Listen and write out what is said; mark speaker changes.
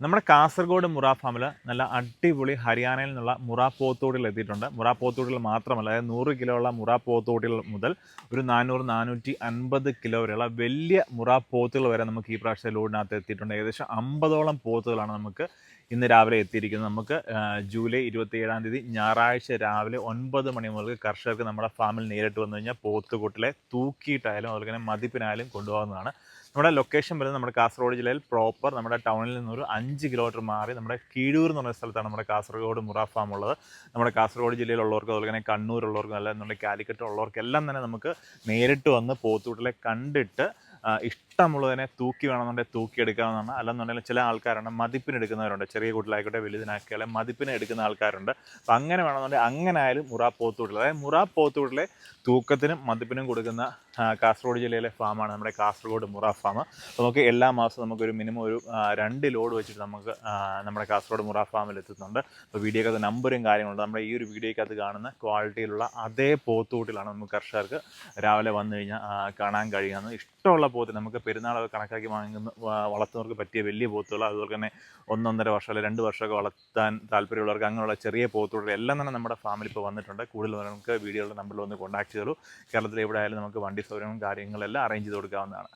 Speaker 1: നമ്മുടെ കാസർഗോഡ് മുറ ഫാമിൽ നല്ല അടിപൊളി ഹരിയാനയിൽ നിന്നുള്ള മുറ പോത്തോട്ടിൽ എത്തിയിട്ടുണ്ട്. മുറ പോത്തോട്ടിൽ മാത്രമല്ല അതായത് നൂറ് കിലോ ഉള്ള മുറ പോത്തോട്ടിൽ മുതൽ ഒരു നാനൂറ് നാനൂറ്റി അൻപത് കിലോ വരെയുള്ള വലിയ മുറ പോത്തുകൾ വരെ നമുക്ക് ഈ പ്രാവശ്യത്തെ ലോഡിനകത്ത് എത്തിയിട്ടുണ്ട്. ഏകദേശം അമ്പതോളം പോത്തുകളാണ് നമുക്ക് ഇന്ന് രാവിലെ എത്തിയിരിക്കുന്നത്. നമുക്ക് ജൂലൈ ഇരുപത്തി ഏഴാം തീയതി ഞായറാഴ്ച രാവിലെ ഒൻപത് മണി മുതൽ കർഷകർക്ക് നമ്മുടെ ഫാമിൽ നേരിട്ട് വന്നു കഴിഞ്ഞാൽ പോത്തുകൂട്ടിലെ തൂക്കിയിട്ടായാലും അതുപോലെ തന്നെ മതിപ്പിനായാലും കൊണ്ടുപോകുന്നതാണ് നമ്മുടെ ലൊക്കേഷൻ വരുന്നത് നമ്മുടെ കാസർഗോഡ് ജില്ലയിൽ പ്രോപ്പർ നമ്മുടെ ടൗണിൽ നിന്നൊരു അഞ്ച് കിലോമീറ്റർ മാറി നമ്മുടെ കീഴൂർ എന്ന് പറയുന്ന സ്ഥലത്താണ് നമ്മുടെ കാസർഗോഡ് മുറ ഫാം ഉള്ളത്. നമ്മുടെ കാസർഗോഡ് ജില്ലയിലുള്ളവർക്ക് അതുപോലെ തന്നെ കണ്ണൂരുള്ളവർക്കും അല്ലെങ്കിൽ എന്നുണ്ടെങ്കിൽ കാലിക്കറ്റ് ഉള്ളവർക്കെല്ലാം തന്നെ നമുക്ക് നേരിട്ട് വന്ന് പോത്തൂട്ടിലെ കണ്ടിട്ട് ഇഷ്ടമുള്ളതിനെ തൂക്കി വേണമെന്നുണ്ടെങ്കിൽ തൂക്കി എടുക്കാവുന്നതാണ് അല്ലെന്നുണ്ടെങ്കിൽ ചില ആൾക്കാരുണ്ട് മതിപ്പിന് എടുക്കുന്നവരുണ്ട് ചെറിയ കൂട്ടിലായിക്കോട്ടെ വലുതിനാക്കിയാലെ മതിപ്പിന് എടുക്കുന്ന ആൾക്കാരുണ്ട്. അപ്പം അങ്ങനെ വേണമെന്നുണ്ടെങ്കിൽ അങ്ങനെ ആയാലും മുറ പോത്തൂട്ടിൽ അതായത് മുറ പോത്തൂട്ടിലെ തൂക്കത്തിനും മതിപ്പിനും കൊടുക്കുന്ന കാസർഗോഡ് ജില്ലയിലെ ഫാമാണ് നമ്മുടെ കാസർഗോഡ് മുറ ഫാം. അപ്പോൾ നമുക്ക് എല്ലാ മാസവും നമുക്കൊരു മിനിമം ഒരു രണ്ട് ലോഡ് വെച്ചിട്ട് നമുക്ക് നമ്മുടെ കാസർഗോഡ് മുറ ഫാമിൽ എത്തുന്നുണ്ട്. അപ്പോൾ വീഡിയോക്കകത്ത് നമ്പറും കാര്യങ്ങളുണ്ട്. നമ്മുടെ ഈ ഒരു വീഡിയോക്കകത്ത് കാണുന്ന ക്വാളിറ്റിയിലുള്ള അതേ പോത്തൂട്ടിലാണ് നമുക്ക് കർഷകർക്ക് രാവിലെ വന്നു കഴിഞ്ഞാൽ കാണാൻ കഴിയുന്നത്. ഇഷ്ടമുള്ള പോത്ത് നമുക്ക് പെരുന്നാളൊക്കെ കണക്കാക്കി വാങ്ങുന്ന വളർത്തുന്നവർക്ക് പറ്റിയ വലിയ പോത്തുകൾ അതുപോലെ തന്നെ ഒന്നൊന്നര വർഷം അല്ലെങ്കിൽ രണ്ട് വർഷമൊക്കെ വളർത്താൻ താല്പര്യമുള്ളവർക്ക് അങ്ങനെയുള്ള ചെറിയ പോത്തുകൾ എല്ലാം തന്നെ നമ്മുടെ ഫാമിൽ ഇപ്പോൾ വന്നിട്ടുണ്ട്. കൂടുതൽ നമുക്ക് വീഡിയോയുടെ നമ്പറിൽ ഒന്ന് കോൺടാക്ട് ചെയ്തോളൂ. കേരളത്തിൽ എവിടെ ആയാലും നമുക്ക് വണ്ടി സൗകര്യങ്ങളും കാര്യങ്ങളെല്ലാം അറേഞ്ച് ചെയ്ത് കൊടുക്കാവുന്നതാണ്.